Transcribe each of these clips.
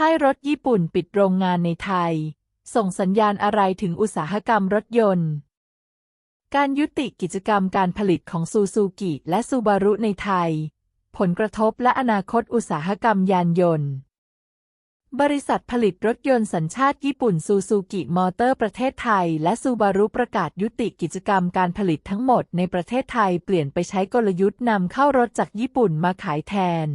ค่ายรถญี่ปุ่นปิดโรงงานในไทย ส่งสัญญาณอะไรถึงอุตสาหกรรมรถยนต์ การยุติกิจกรรมการผลิตของซูซูกิและซูบารุในไทย ผลกระทบและอนาคตอุตสาหกรรมยานยนต์ บริษัทผลิตรถยนต์สัญชาติญี่ปุ่นซูซูกิมอเตอร์ประเทศไทย และซูบารุประกาศยุติกิจกรรมการผลิตทั้งหมดในประเทศไทยเปลี่ยนไปใช้กลยุทธ์นำเข้ารถจากญี่ปุ่นมาขายแทน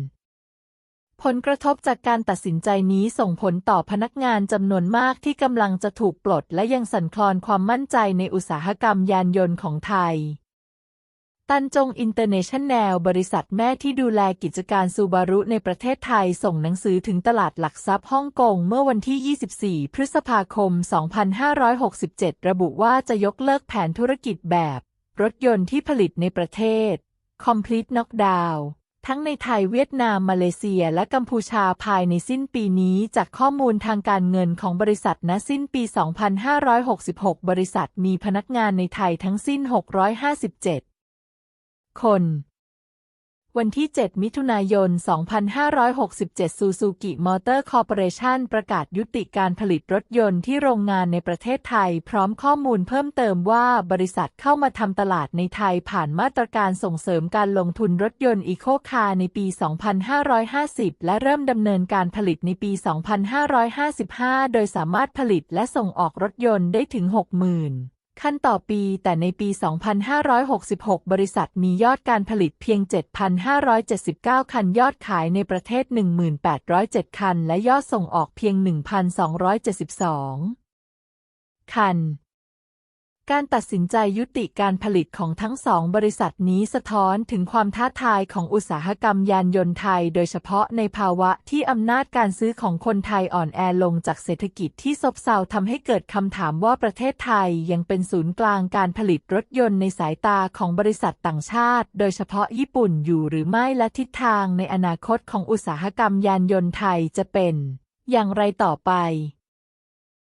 ผลกระทบจากการตัดสินใจนี้ส่งผลต่อพนักงานจำนวนมากที่กำลังจะถูกปลด และยังสั่นคลอนความมั่นใจในอุตสาหกรรมยานยนต์ของไทย ตันจงอินเตอร์เนชั่นแนล บริษัทแม่ที่ดูแลกิจการซูบารุในประเทศไทยส่งหนังสือถึงตลาดหลักทรัพย์ฮ่องกงเมื่อวันที่ 24 พฤษภาคม 2567 ระบุว่าจะยกเลิกแผนธุรกิจแบบ รถยนต์ที่ผลิตในประเทศ Complete Knockdown ทั้งในไทยเวียดนามมาเลเซียและกัมพูชาภายในสิ้นปีนี้ จากข้อมูลทางการเงินของบริษัทณสิ้นปี 2566 บริษัทมีพนักงานในไทยทั้งสิ้น 657 คน วันที่ 7 มิถุนายน 2567 ซูซูกิมอเตอร์คอร์ปอเรชันประกาศยุติการผลิตรถยนต์ที่โรงงานในประเทศไทย พร้อมข้อมูลเพิ่มเติมว่าบริษัทเข้ามาทำตลาดในไทยผ่านมาตรการส่งเสริมการลงทุนรถยนต์อีโคคาร์ในปี 2550 และเริ่มดำเนินการผลิตในปี 2555 โดยสามารถผลิตและส่งออกรถยนต์ได้ถึง 60,000 คันต่อปีแต่ในปี 2566 บริษัทมียอดการผลิตเพียง 7,579 คันยอดขายในประเทศ 1,807 คัน และยอดส่งออกเพียง 1,272 คัน การตัดสินใจยุติการผลิตของทั้งสองบริษัทนี้สะท้อนถึงความท้าทายของอุตสาหกรรมยานยนต์ไทย โดยเฉพาะในภาวะที่อำนาจการซื้อของคนไทยอ่อนแอลงจากเศรษฐกิจที่ซบเซาทำให้เกิดคำถามว่าประเทศไทยยังเป็นศูนย์กลางการผลิตรถยนต์ในสายตาของบริษัทต่างชาติ โดยเฉพาะญี่ปุ่นอยู่หรือไม่และทิศทางในอนาคตของอุตสาหกรรมยานยนต์ไทยจะเป็น อย่างไรต่อไป